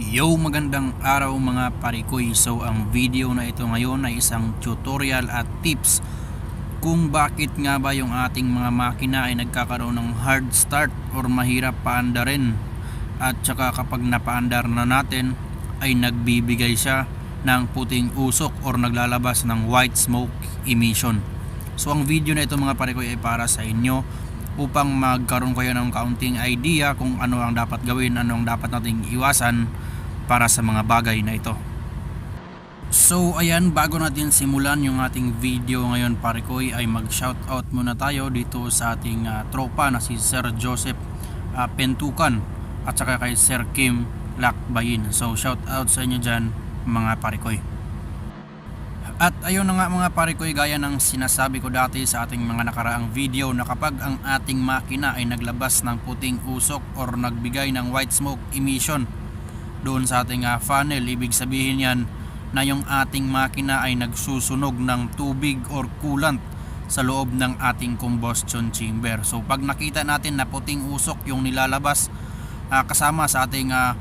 Yo, magandang araw mga parikoy. So, ang video na ito ngayon ay isang tutorial at tips kung bakit nga ba yung ating mga makina ay nagkakaroon ng hard start or mahirap paandarin. At saka kapag napaandar na natin ay nagbibigay siya ng puting usok or naglalabas ng white smoke emission. So, ang video na ito mga parikoy ay para sa inyo upang magkaroon kayo ng kaunting idea kung ano ang dapat gawin, ano ang dapat nating iwasan para sa mga bagay na ito. So ayan, bago natin simulan yung ating video ngayon parikoy ay mag-shoutout muna tayo dito sa ating ah, tropa na si Sir Joseph ah, Pentukan at saka kay Sir Kim Lakbayin. So shoutout sa inyo dyan mga parikoy. At ayun na nga mga parikoy gaya ng sinasabi ko dati sa ating mga nakaraang video na kapag ang ating makina ay naglabas ng puting usok or nagbigay ng white smoke emission doon sa ating ah, funnel, ibig sabihin yan na yung ating makina ay nagsusunog ng tubig or coolant sa loob ng ating combustion chamber. So pag nakita natin na puting usok yung nilalabas ah, kasama sa ating ah,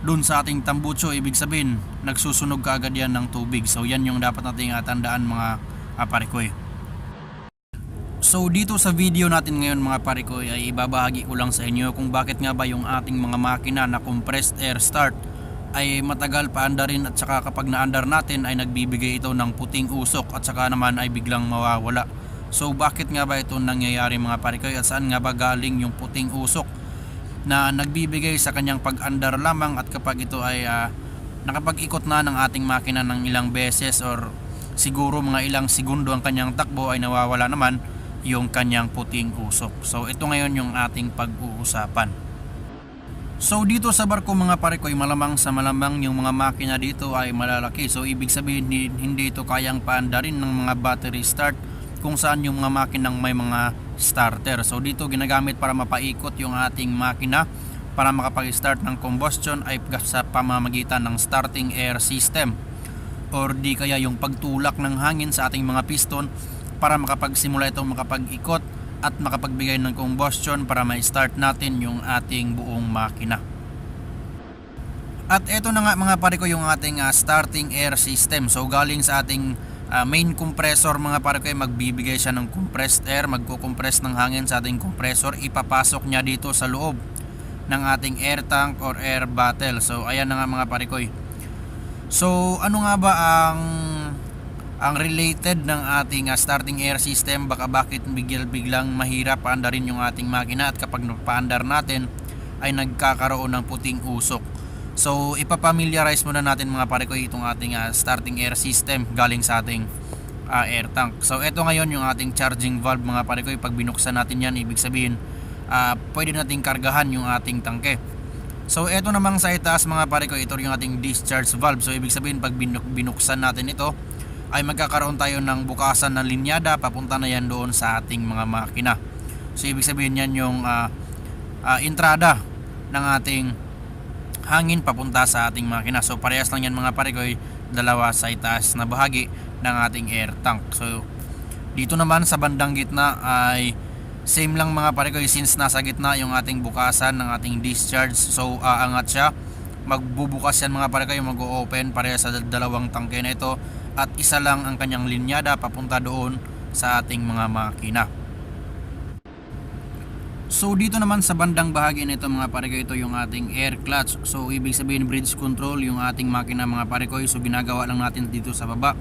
dun sa ating tambucho ibig sabihin nagsusunog kaagad yan ng tubig. So yan yung dapat nating ah, tandaan mga parikoy. So dito sa video natin ngayon mga parikoy ay ibabahagi ko lang sa inyo kung bakit nga ba yung ating mga makina na compressed air start ay matagal paandarin at saka kapag naandar natin ay nagbibigay ito ng puting usok at saka naman ay biglang mawawala. So bakit nga ba ito nangyayari mga parikoy? At saan nga ba galing yung puting usok na nagbibigay sa kanyang pag-andar lamang at kapag ito ay ah, nakapag-ikot na ng ating makina ng ilang beses or siguro mga ilang segundo ang kanyang takbo ay nawawala naman yung kanyang puting usok. So ito ngayon yung ating pag-uusapan. So dito sa barko mga pare ko ay malamang sa malamang yung mga makina dito ay malalaki. So ibig sabihin hindi ito kayang paandarin ng mga battery start kung saan yung mga makinang may mga starter. So dito ginagamit para mapaikot yung ating makina para makapag-start ng combustion ay sa pamamagitan ng starting air system or di kaya yung pagtulak ng hangin sa ating mga piston para makapagsimula itong makapag-ikot at makapagbigay ng combustion para ma-start natin yung ating buong makina. At ito na nga mga pare ko yung ating ah, starting air system. So galing sa ating ah, main compressor mga pare ko ay magbibigay siya ng compressed air, magko-compress ng hangin sa ating compressor, ipapasok niya dito sa loob ng ating air tank or air bottle. So ayan na nga mga pare ko. So ano nga ba ang ang related ng ating ah, starting air system baka bakit bigil biglang mahirap paandarin yung ating makina at kapag paandar natin ay nagkakaroon ng puting usok. So ipapamiliarize muna natin mga pare ko itong ating ah, starting air system galing sa ating ah, air tank. So ito ngayon yung ating charging valve mga pare ko pag binuksan natin yan ibig sabihin ah, pwede nating kargahan yung ating tangke. So ito namang sa itaas mga pare ko ito yung ating discharge valve. So ibig sabihin pag binuk- binuksan natin ito ay magkakaroon tayo ng bukasan ng linyada papunta na yan doon sa ating mga makina. So ibig sabihin yan yung ah, ah, entrada ng ating hangin papunta sa ating makina. So parehas lang yan mga pare ko dalawa sa itaas na bahagi ng ating air tank. So dito naman sa bandang gitna ay same lang mga pare ko since nasa gitna yung ating bukasan ng ating discharge. So aangat siya. Magbubukas yan mga pare ko mag-open parehas sa dalawang tangke na ito at isa lang ang kanyang linyada papunta doon sa ating mga makina. So dito naman sa bandang bahagi nito mga pareko ito yung ating air clutch. So ibig sabihin bridge control yung ating makina mga pareko. So ginagawa lang natin dito sa baba.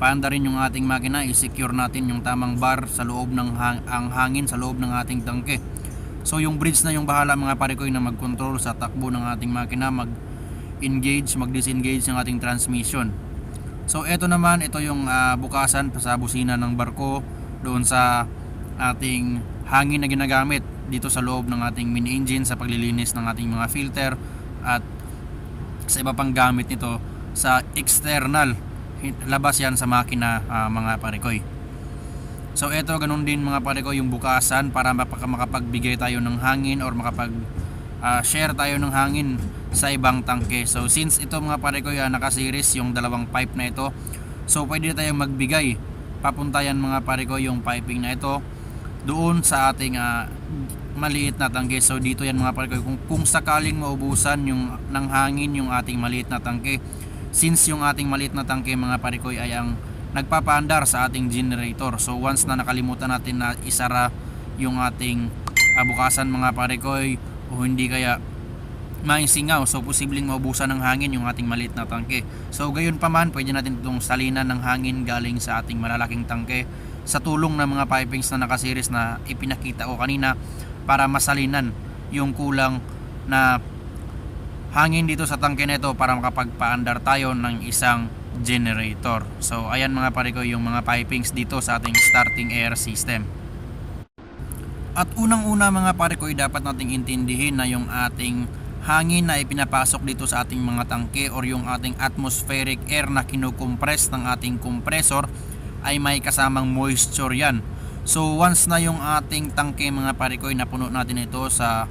Paanda rin yung ating makina, i-secure natin yung tamang bar sa loob ng hang- ang hangin sa loob ng ating tangke. So yung bridge na yung bahala mga pareko na mag-control sa takbo ng ating makina, mag-engage, mag-disengage ng ating transmission. So ito naman, ito yung ah, bukasan sa busina ng barko doon sa ating hangin na ginagamit dito sa loob ng ating mini engine sa paglilinis ng ating mga filter at sa iba pang gamit nito sa external labas yan sa makina ah, mga parekoy. So eto ganun din mga parekoy yung bukasan para makapagbigay tayo ng hangin or makapag ah, share tayo ng hangin sa ibang tangke. So since ito mga parekoy uh, nakaseries yung dalawang pipe na ito so pwede tayong magbigay. Papunta yan mga parekoy yung piping na ito doon sa ating ah, maliit na tangke. So dito yan mga parikoy, kung, kung sakaling maubusan yung ng hangin yung ating maliit na tangke, since yung ating maliit na tangke mga parikoy ay ang nagpapaandar sa ating generator. So once na nakalimutan natin na isara yung ating ah, bukasan mga parikoy o hindi kaya maisingaw so posibleng maubusan ng hangin yung ating maliit na tangke so gayon pa man pwede natin itong salinan ng hangin galing sa ating malalaking tangke sa tulong ng mga pipings na nakasiris na ipinakita ko kanina para masalinan yung kulang na hangin dito sa tangke nito para makapagpaandar tayo ng isang generator so ayan mga pare ko yung mga pipings dito sa ating starting air system at unang-una mga pare ko dapat nating intindihin na yung ating hangin na ipinapasok dito sa ating mga tangke or yung ating atmospheric air na kinukompress ng ating compressor ay may kasamang moisture yan. So once na yung ating tangke mga pare ko napuno natin ito sa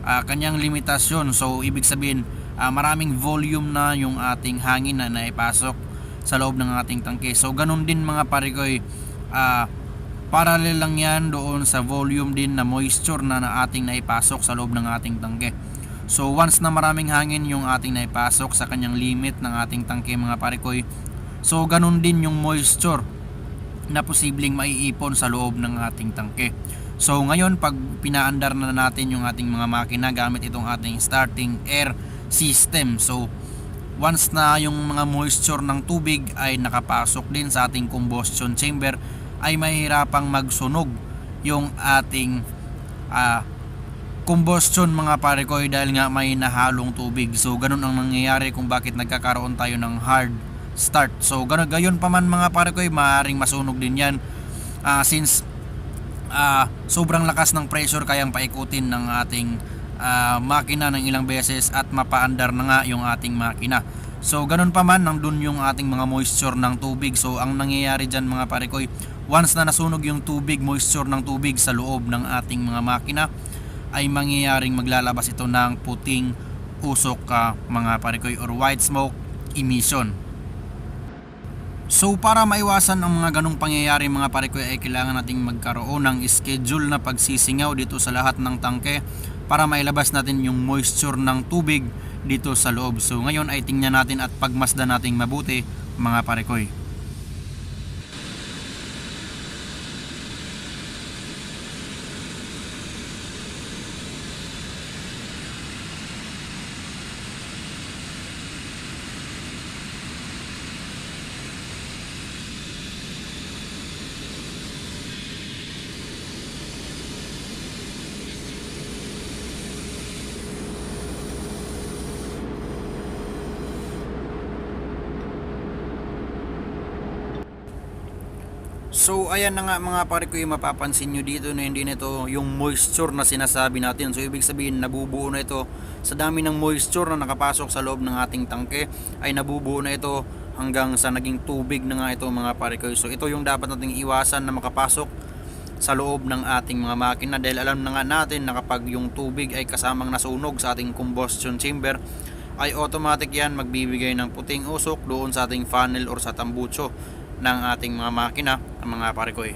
ah, kanyang limitasyon. So ibig sabihin ah, maraming volume na yung ating hangin na naipasok sa loob ng ating tangke. So ganun din mga pare ah, parallel lang yan doon sa volume din na moisture na, na ating naipasok sa loob ng ating tangke. So once na maraming hangin yung ating naipasok sa kanyang limit ng ating tangke mga parikoy, so ganun din yung moisture na posibleng maiipon sa loob ng ating tangke. So ngayon pag pinaandar na natin yung ating mga makina gamit itong ating starting air system. So once na yung mga moisture ng tubig ay nakapasok din sa ating combustion chamber ay mahirapang magsunog yung ating ah, combustion mga pare ko dahil nga may nahalong tubig. So ganun ang nangyayari kung bakit nagkakaroon tayo ng hard start. So ganun gayon pa man mga pare ko, eh, maaaring masunog din 'yan. Ah, since ah, sobrang lakas ng pressure kayang paikutin ng ating ah, makina ng ilang beses at mapaandar na nga yung ating makina. So ganun pa man nandun yung ating mga moisture ng tubig. So ang nangyayari diyan mga pare ko, eh, once na nasunog yung tubig, moisture ng tubig sa loob ng ating mga makina, ay mangyayaring maglalabas ito ng puting usok ka mga parikoy or white smoke emission. So para maiwasan ang mga ganong pangyayari mga parikoy ay kailangan nating magkaroon ng schedule na pagsisingaw dito sa lahat ng tangke para mailabas natin yung moisture ng tubig dito sa loob. So ngayon ay tingnan natin at pagmasdan nating mabuti mga parikoy. So ayan na nga mga pare ko yung mapapansin nyo dito na hindi nito yung moisture na sinasabi natin. So ibig sabihin nabubuo na ito sa dami ng moisture na nakapasok sa loob ng ating tangke ay nabubuo na ito hanggang sa naging tubig na nga ito mga pare ko. So ito yung dapat nating iwasan na makapasok sa loob ng ating mga makina dahil alam na nga natin na kapag yung tubig ay kasamang nasunog sa ating combustion chamber ay automatic yan magbibigay ng puting usok doon sa ating funnel or sa tambucho ng ating mga makina ang mga parekoy.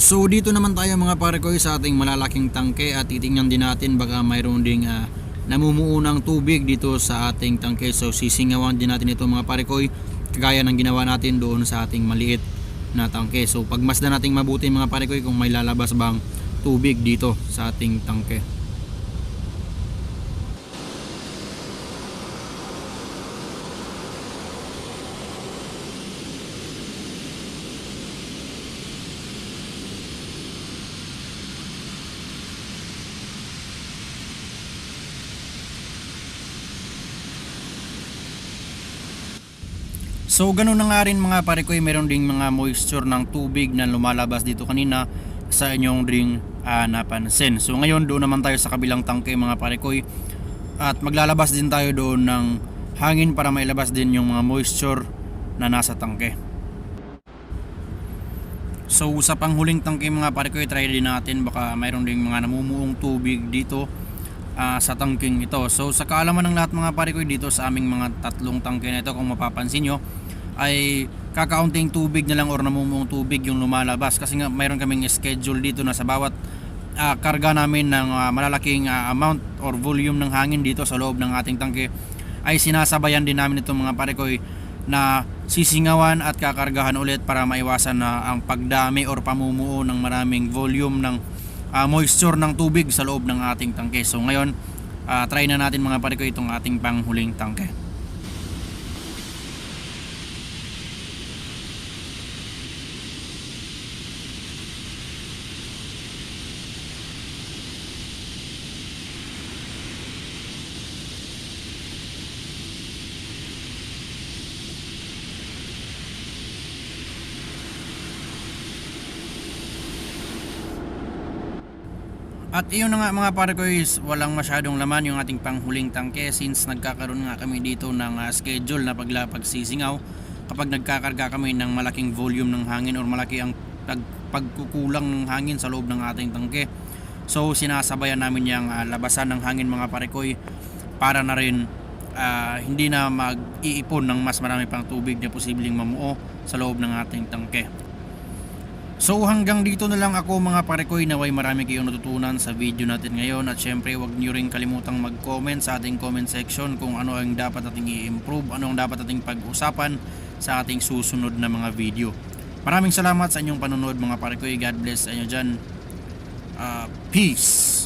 So dito naman tayo mga parekoy sa ating malalaking tangke at titingnan din natin baka mayroon ding uh, namumuo ng tubig dito sa ating tangke. So sisingawan din natin ito mga parekoy kagaya ng ginawa natin doon sa ating maliit na tangke. So pagmasdan nating mabuti mga parekoy kung may lalabas bang tubig dito sa ating tangke. So ganun na nga rin mga pare ko, eh, meron ding mga moisture ng tubig na lumalabas dito kanina sa inyong ring ah, napansin. So ngayon doon naman tayo sa kabilang tangke mga pare ko eh. at maglalabas din tayo doon ng hangin para mailabas din yung mga moisture na nasa tangke. So sa panghuling tangke mga pare ko, eh, try din natin baka mayroon ding mga namumuong tubig dito ah, sa tangking ito. So sa kaalaman ng lahat mga pare ko dito sa aming mga tatlong tangke na ito kung mapapansin nyo ay kakaunting tubig na lang or namumuong tubig yung lumalabas kasi nga mayroon kaming schedule dito na sa bawat ah, karga namin ng ah, malalaking ah, amount or volume ng hangin dito sa loob ng ating tangke ay sinasabayan din namin itong mga parekoy na sisingawan at kakargahan ulit para maiwasan na ang pagdami or pamumuo ng maraming volume ng ah, moisture ng tubig sa loob ng ating tangke. So ngayon, ah, try na natin mga parekoy itong ating panghuling tangke. At iyon na nga mga pare walang masyadong laman yung ating panghuling tangke since nagkakaroon nga kami dito ng ah, schedule na pagla pagsisingaw kapag nagkakarga kami ng malaking volume ng hangin or malaki ang pag, pagkukulang ng hangin sa loob ng ating tangke. So sinasabayan namin yung ah, labasan ng hangin mga parekoy para na rin ah, hindi na mag-iipon ng mas marami pang tubig na posibleng mamuo sa loob ng ating tangke. So hanggang dito na lang ako mga parekoy naway marami kayong natutunan sa video natin ngayon at syempre wag niyo rin kalimutang mag-comment sa ating comment section kung ano ang dapat nating i-improve, ano ang dapat nating pag-usapan sa ating susunod na mga video. Maraming salamat sa inyong panonood mga parekoy. God bless sa inyo dyan. Ah, peace!